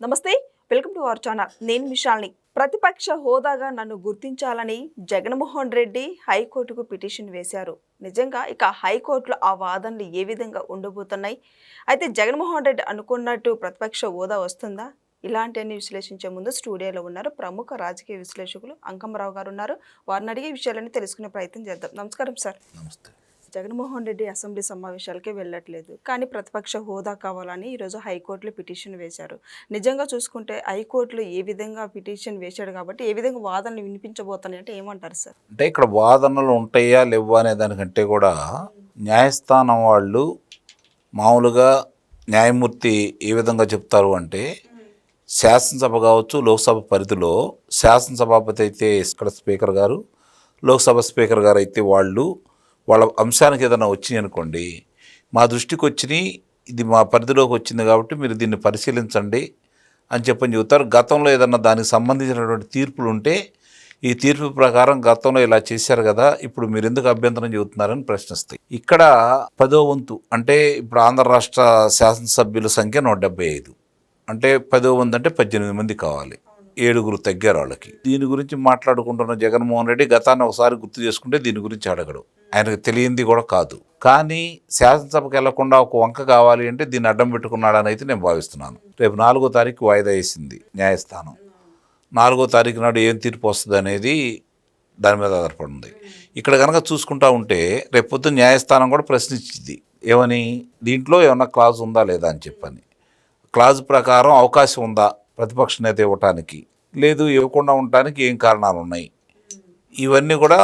నమస్తే welcome to our channel. నేను విశాల్ని ప్రతిపక్ష హోదాగా నన్ను గుర్తించాలని జగన్మోహన్ రెడ్డి హైకోర్టుకు పిటిషన్ వేశారు. నిజంగా ఇక హైకోర్టులో ఆ వాదనలు ఏ విధంగా ఉండబోతున్నాయి? అయితే జగన్మోహన్ రెడ్డి అనుకున్నట్టు ప్రతిపక్ష హోదా వస్తుందా? ఇలాంటివన్నీ విశ్లేషించే ముందు స్టూడియోలో ఉన్నారు ప్రముఖ రాజకీయ విశ్లేషకులు అంకమ్మరావు గారు ఉన్నారు. వారిని అడిగే విషయాలన్నీ తెలుసుకునే ప్రయత్నం చేద్దాం. నమస్కారం సార్. నమస్తే. జగన్మోహన్ రెడ్డి అసెంబ్లీ సమావేశాలకే వెళ్ళట్లేదు. కానీ ప్రతిపక్ష హోదా కావాలని ఈరోజు హైకోర్టులో పిటిషన్ వేశారు. నిజంగా చూసుకుంటే హైకోర్టులో ఏ విధంగా పిటిషన్ వేశాడు కాబట్టి ఏ విధంగా వాదనలు వినిపించబోతున్నాయి అంటే ఏమంటారు సార్? అంటే ఇక్కడ వాదనలు ఉంటాయా లేవా అనే దానికంటే కూడా న్యాయస్థానం వాళ్ళు మామూలుగా న్యాయమూర్తి ఏ విధంగా చెప్తారు అంటే శాసనసభ కావచ్చు లోక్సభ పరిధిలో శాసనసభాపతి అయితే ఇక్కడ స్పీకర్ గారు లోక్సభ స్పీకర్ గారు అయితే వాళ్ళు వాళ్ళ అంశానికి ఏదైనా వచ్చినాయి అనుకోండి మా దృష్టికి వచ్చినాయి ఇది మా పరిధిలోకి వచ్చింది కాబట్టి మీరు దీన్ని పరిశీలించండి అని చెప్పని చెబుతారు. గతంలో ఏదన్నా దానికి సంబంధించినటువంటి తీర్పులు ఉంటే ఈ తీర్పు ప్రకారం గతంలో ఇలా చేశారు కదా ఇప్పుడు మీరు ఎందుకు అభ్యంతరం చెబుతున్నారని ప్రశ్నిస్తాయి. ఇక్కడ పదో వంతు అంటే ఇప్పుడు ఆంధ్ర రాష్ట్ర శాసనసభ్యుల సంఖ్య నూట డెబ్బై ఐదు. అంటే పదో వంతు అంటే పద్దెనిమిది మంది కావాలి. ఏడుగురు తగ్గారు వాళ్ళకి. దీని గురించి మాట్లాడుకుంటున్న జగన్మోహన్ రెడ్డి గతాన్ని ఒకసారి గుర్తు చేసుకుంటే దీని గురించి అడగడు. ఆయనకు తెలియంది కూడా కాదు. కానీ శాసనసభకు వెళ్ళకుండా ఒక వంక కావాలి అంటే దీన్ని అడ్డం పెట్టుకున్నాడని అయితే నేను భావిస్తున్నాను. రేపు నాలుగో తారీఖు వాయిదా వేసింది న్యాయస్థానం. నాలుగో తారీఖు నాడు ఏం తీర్పు వస్తుంది అనేది దాని మీద ఆధారపడి ఉంది ఇక్కడ కనుక చూసుకుంటా ఉంటే రేపు న్యాయస్థానం కూడా ప్రశ్నించింది. ఏమని? దీంట్లో ఏమన్నా క్లాజ్ ఉందా లేదా అని చెప్పని. క్లాజ్ ప్రకారం అవకాశం ఉందా ప్రతిపక్ష నేత ఇవ్వటానికి? లేదు ఇవ్వకుండా ఉండటానికి ఏం కారణాలు ఉన్నాయి ఇవన్నీ కూడా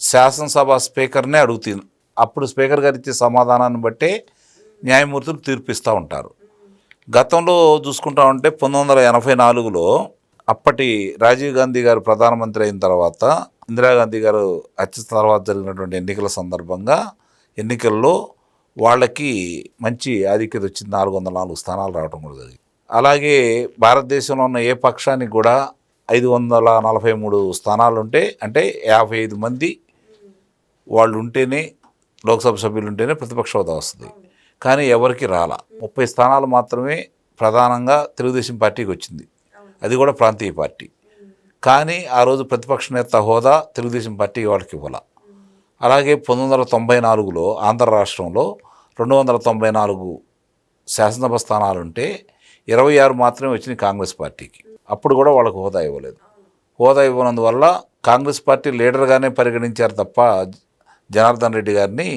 శాసనసభ స్పీకర్నే అడుగుతుంది అప్పుడు స్పీకర్ గారు ఇచ్చే సమాధానాన్ని బట్టే న్యాయమూర్తులు తీర్పిస్తూ ఉంటారు. గతంలో చూసుకుంటా ఉంటే పంతొమ్మిది వందల ఎనభై నాలుగులో అప్పటి రాజీవ్ గాంధీ గారు ప్రధానమంత్రి అయిన తర్వాత ఇందిరాగాంధీ గారు హత్య తర్వాత జరిగినటువంటి ఎన్నికల సందర్భంగా ఎన్నికల్లో వాళ్ళకి మంచి ఆధిక్యత వచ్చింది. నాలుగు వందల నాలుగు స్థానాలు రావడం కూడా జరిగింది. అలాగే భారతదేశంలో ఉన్న ఏ పక్షానికి కూడా ఐదు వందల నలభై మూడు స్థానాలు ఉంటే అంటే యాభై ఐదు మంది వాళ్ళు ఉంటేనే లోక్సభ సభ్యులు ఉంటేనే ప్రతిపక్ష హోదా వస్తుంది. కానీ ఎవరికి రాలా. ముప్పై స్థానాలు మాత్రమే ప్రధానంగా తెలుగుదేశం పార్టీకి వచ్చింది. అది కూడా ప్రాంతీయ పార్టీ. కానీ ఆ రోజు ప్రతిపక్ష నేత హోదా తెలుగుదేశం పార్టీ వాళ్ళకి ఇవ్వాల. అలాగే పంతొమ్మిది వందల తొంభై నాలుగులో ఆంధ్ర రాష్ట్రంలో రెండు వందల తొంభై నాలుగు శాసనసభ స్థానాలు ఉంటే ఇరవై ఆరు మాత్రమే వచ్చినాయి కాంగ్రెస్ పార్టీకి. అప్పుడు కూడా వాళ్ళకు హోదా ఇవ్వలేదు. హోదా ఇవ్వనందువల్ల కాంగ్రెస్ పార్టీ లీడర్గానే పరిగణించారు తప్ప జనార్దన్ రెడ్డి గారిని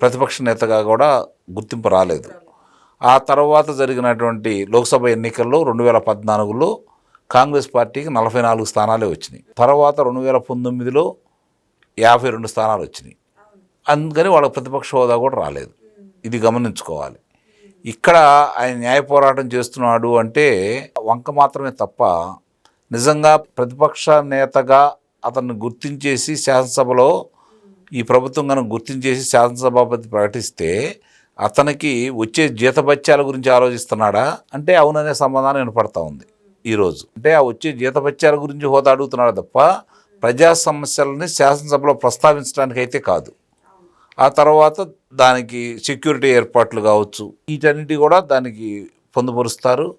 ప్రతిపక్ష నేతగా కూడా గుర్తింపు రాలేదు. ఆ తర్వాత జరిగినటువంటి లోక్సభ ఎన్నికల్లో రెండు వేల పద్నాలుగులో కాంగ్రెస్ పార్టీకి నలభై నాలుగు స్థానాలే వచ్చినాయి. తర్వాత రెండు వేల పంతొమ్మిదిలో యాభై రెండు స్థానాలు వచ్చినాయి. అందుకని వాళ్ళకి ప్రతిపక్ష హోదా కూడా రాలేదు. ఇది గమనించుకోవాలి. ఇక్కడ ఆయన న్యాయ పోరాటం చేస్తున్నాడు అంటే వంక మాత్రమే తప్ప నిజంగా ప్రతిపక్ష నేతగా అతన్ని గుర్తించేసి శాసనసభలో ఈ ప్రభుత్వం కనుక గుర్తించేసి శాసనసభాపతి ప్రకటిస్తే అతనికి వచ్చే జీతభత్యాల గురించి ఆలోచిస్తున్నాడా? అంటే అవుననే సమాధానం వినపడతా ఉంది ఈరోజు అంటే ఆ వచ్చే జీతభత్యాల గురించి హోదా అడుగుతున్నాడు తప్ప ప్రజా సమస్యలని శాసనసభలో ప్రస్తావించడానికి అయితే కాదు. ఆ తర్వాత దానికి సెక్యూరిటీ ఏర్పాట్లు కావచ్చు. వీటన్నిటి కూడా దానికి పొందుపరుస్తారు.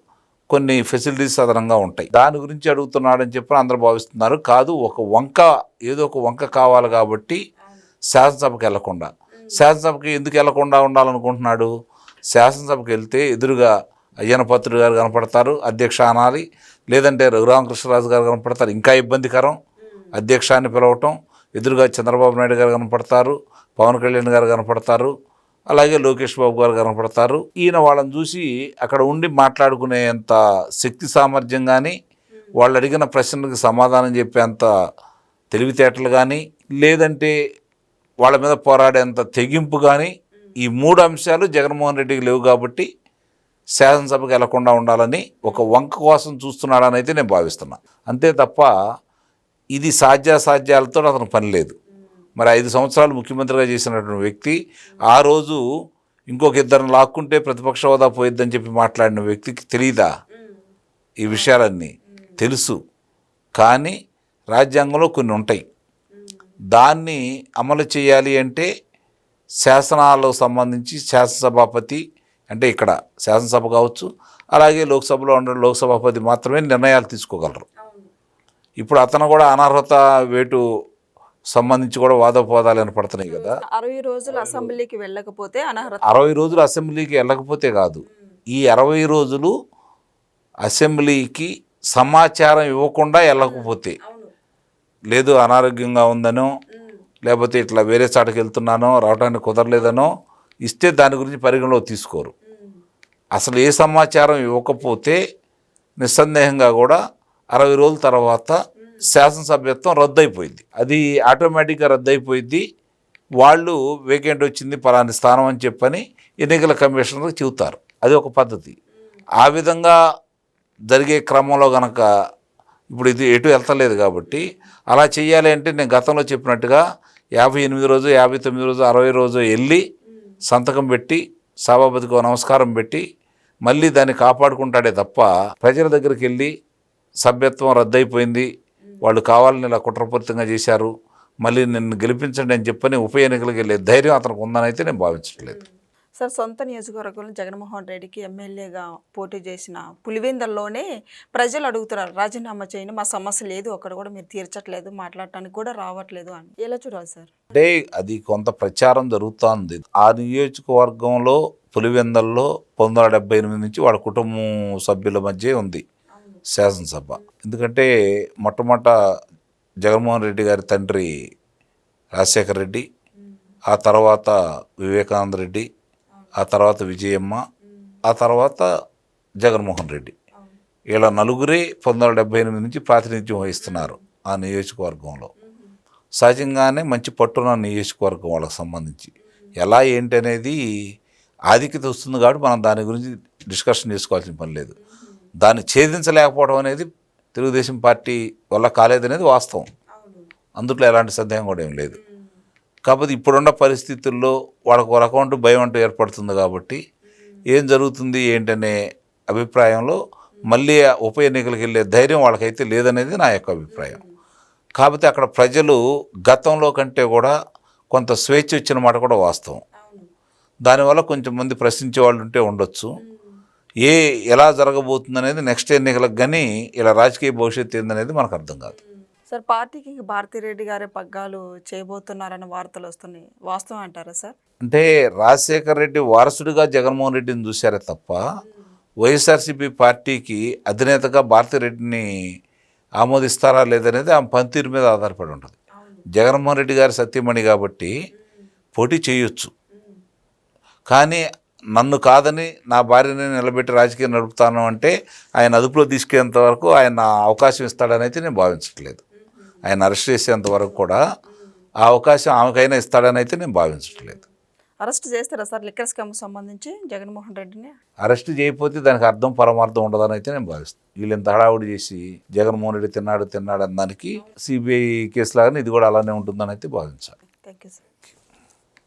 కొన్ని ఫెసిలిటీస్ అదనంగా ఉంటాయి. దాని గురించి అడుగుతున్నాడని చెప్పి అందరూ భావిస్తున్నారు. కాదు ఒక వంక ఏదో ఒక వంక కావాలి కాబట్టి శాసనసభకి వెళ్ళకుండా శాసనసభకి ఎందుకు వెళ్ళకుండా ఉండాలనుకుంటున్నాడు? శాసనసభకి వెళ్తే ఎదురుగా అయ్యనపత్రుడు గారు కనపడతారు అధ్యక్ష అనాలి. లేదంటే రఘురామకృష్ణరాజు గారు కనపడతారు. ఇంకా ఇబ్బందికరం. అధ్యక్షాన్ని పిలవటం. ఎదురుగా చంద్రబాబు నాయుడు గారు కనపడతారు. పవన్ కళ్యాణ్ గారు కనపడతారు అలాగే లోకేష్ బాబు గారు కనపడతారు. ఈయన వాళ్ళని చూసి అక్కడ ఉండి మాట్లాడుకునేంత శక్తి సామర్థ్యం కానీ వాళ్ళు అడిగిన ప్రశ్నలకు సమాధానం చెప్పేంత తెలివితేటలు కానీ లేదంటే వాళ్ళ మీద పోరాడేంత తెగింపు కానీ ఈ మూడు అంశాలు జగన్మోహన్ రెడ్డికి లేవు కాబట్టి శాసనసభకు వెళ్ళకుండా ఉండాలని ఒక వంక కోసం చూస్తున్నాడని అయితే నేను భావిస్తున్నా. అంతే తప్ప ఇది సాధ్యాసాధ్యాలతో అతను పని లేదు. మరి ఐదు సంవత్సరాలు ముఖ్యమంత్రిగా చేసినటువంటి వ్యక్తి ఆ రోజు ఇంకొక ఇద్దరిని లాక్కుంటే ప్రతిపక్ష హోదా పోయిద్దని చెప్పి మాట్లాడిన వ్యక్తికి తెలియదా ఈ విషయాలన్నీ తెలుసు. కానీ రాజ్యాంగంలో కొన్ని ఉంటాయి. దాన్ని అమలు చేయాలి అంటే శాసనాలకు సంబంధించి శాసనసభాపతి అంటే ఇక్కడ శాసనసభ కావచ్చు అలాగే లోక్సభలో ఉండే లోక్సభాపతి మాత్రమే నిర్ణయాలు తీసుకోగలరు. ఇప్పుడు అతను కూడా అనర్హత వేటు సంబంధించి కూడా వాదోపవాదాలు ఏర్పడుతున్నాయి కదా. అరవై రోజులు అసెంబ్లీకి వెళ్ళకపోతే అనర్హత. అరవై రోజులు అసెంబ్లీకి వెళ్ళకపోతే కాదు. ఈ అరవై రోజులు అసెంబ్లీకి సమాచారం ఇవ్వకుండా వెళ్ళకపోతే. లేదు అనారోగ్యంగా ఉందనో లేకపోతే ఇట్లా వేరే చాటకి వెళ్తున్నానో రావడానికి కుదరలేదనో ఇస్తే దాని గురించి పరిగణలోకి తీసుకోరు. అసలు ఏ సమాచారం ఇవ్వకపోతే నిస్సందేహంగా కూడా అరవై రోజుల తర్వాత శాసనసభ్యత్వం రద్దయిపోయింది. అది ఆటోమేటిక్గా రద్దయిపోయింది. వాళ్ళు వేకెంట్ వచ్చింది పలాని స్థానం అని చెప్పని ఎన్నికల కమిషనర్కి చెబుతారు. అది ఒక పద్ధతి. ఆ విధంగా జరిగే క్రమంలో గనక ఇప్పుడు ఇది ఎటు వెళ్తలేదు కాబట్టి అలా చేయాలి అంటే నేను గతంలో చెప్పినట్టుగా యాభై ఎనిమిది రోజు యాభై తొమ్మిది రోజు అరవై రోజు వెళ్ళి సంతకం పెట్టి సభాపతికి నమస్కారం పెట్టి మళ్ళీ దాన్ని కాపాడుకుంటాడే తప్ప ప్రజల దగ్గరికి వెళ్ళి సభ్యత్వం రద్దయిపోయింది. వాళ్ళు కావాలని ఇలా కుట్రపూరితంగా చేశారు మళ్ళీ నిన్ను గెలిపించండి అని చెప్పని ఉప ఎన్నికలకు వెళ్ళే ధైర్యం అతనికి ఉందని అయితే నేను భావించట్లేదు. సార్ సొంత నియోజకవర్గంలో జగన్మోహన్ రెడ్డికి ఎమ్మెల్యేగా పోటీ చేసిన పులివెందల్లోనే ప్రజలు అడుగుతున్నారు రాజీనామా చేయండి మా సమస్య లేదు అక్కడ కూడా మీరు తీర్చట్లేదు మాట్లాడటానికి కూడా రావట్లేదు అని. ఎలా చూడాలి సార్? అంటే అది కొంత ప్రచారం జరుగుతోంది. ఆ నియోజకవర్గంలో పులివెందల్లో పంతొమ్మిది వందల డెబ్బై ఎనిమిది నుంచి వాళ్ళ కుటుంబం సభ్యుల మధ్య ఉంది శాసనసభ. ఎందుకంటే మొట్టమొదట జగన్మోహన్ రెడ్డి గారి తండ్రి రాజశేఖర రెడ్డి ఆ తర్వాత వివేకానంద రెడ్డి ఆ తర్వాత విజయమ్మ ఆ తర్వాత జగన్మోహన్ రెడ్డి. వీళ్ళ నలుగురే పంతొమ్మిది వందల డెబ్బై ఎనిమిది నుంచి ప్రాతినిధ్యం వహిస్తున్నారు ఆ నియోజకవర్గంలో. సహజంగానే మంచి పట్టున్న నియోజకవర్గం వాళ్ళకి సంబంధించి. ఎలా ఏంటి అనేది ఆధిక్యత వస్తుంది కాబట్టి మనం దాని గురించి డిస్కషన్ చేసుకోవాల్సిన పని లేదు. దాన్ని ఛేదించలేకపోవడం అనేది తెలుగుదేశం పార్టీ వల్ల కాలేదనేది వాస్తవం. అందుట్లో ఎలాంటి సందేహం కూడా ఏం లేదు. కాకపోతే ఇప్పుడున్న పరిస్థితుల్లో వాళ్ళకు ఒక రకం భయం అంటూ ఏర్పడుతుంది కాబట్టి ఏం జరుగుతుంది ఏంటనే అభిప్రాయంలో మళ్ళీ ఉప ఎన్నికలకు వెళ్ళే ధైర్యం వాళ్ళకైతే లేదనేది నా యొక్క అభిప్రాయం. కాకపోతే అక్కడ ప్రజలు గతంలో కంటే కూడా కొంత స్వేచ్ఛ ఇచ్చిన మాట కూడా వాస్తవం. దానివల్ల కొంచెం మంది ప్రశ్నించే వాళ్ళు ఉంటే ఉండొచ్చు. ఏ ఎలా జరగబోతుంది అనేది నెక్స్ట్ ఎన్నికలకు కానీ ఇలా రాజకీయ భవిష్యత్తు ఏందనేది మనకు అర్థం కాదు. సార్ పార్టీకి భారతిరెడ్డి గారే పగ్గాలు చేయబోతున్నారన్న వార్తలు వస్తున్నాయి. వాస్తవం అంటారా సార్? అంటే రాజశేఖర్ రెడ్డి వారసుడిగా జగన్మోహన్ రెడ్డిని చూశారే తప్ప వైఎస్ఆర్సీపీ పార్టీకి అధినేతగా భారతిరెడ్డిని ఆమోదిస్తారా లేదనేది ఆమె పనితీరు మీద ఆధారపడి ఉంటుంది. జగన్మోహన్ రెడ్డి గారి సత్యమణి కాబట్టి పోటీ చేయొచ్చు. కానీ నన్ను కాదని నా భార్యని నిలబెట్టి రాజకీయం నడుపుతాను అంటే ఆయన అదుపులో తీసుకెంత వరకు ఆయన అవకాశం ఇస్తాడని అయితే నేను భావించట్లేదు. ఆయన అరెస్ట్ చేసేంత వరకు కూడా ఆ అవకాశం ఆమెకైనా ఇస్తాడని అయితే నేను భావించట్లేదు. అరెస్ట్ చేస్తారా సార్? లిక్కర్ స్కామ్ సంబంధించి జగన్మోహన్ రెడ్డిని? అరెస్ట్ చేయకపోతే దానికి అర్థం పరమార్థం ఉండదని అయితే నేను భావిస్తాను వీళ్ళు ఇంత హడావుడి చేసి జగన్మోహన్ రెడ్డి తిన్నాడు తిన్నాడు అన్న దానికి సిబిఐ కేసు లాగానే ఇది కూడా అలానే ఉంటుందని అయితే భావించాలి. Thank you sir.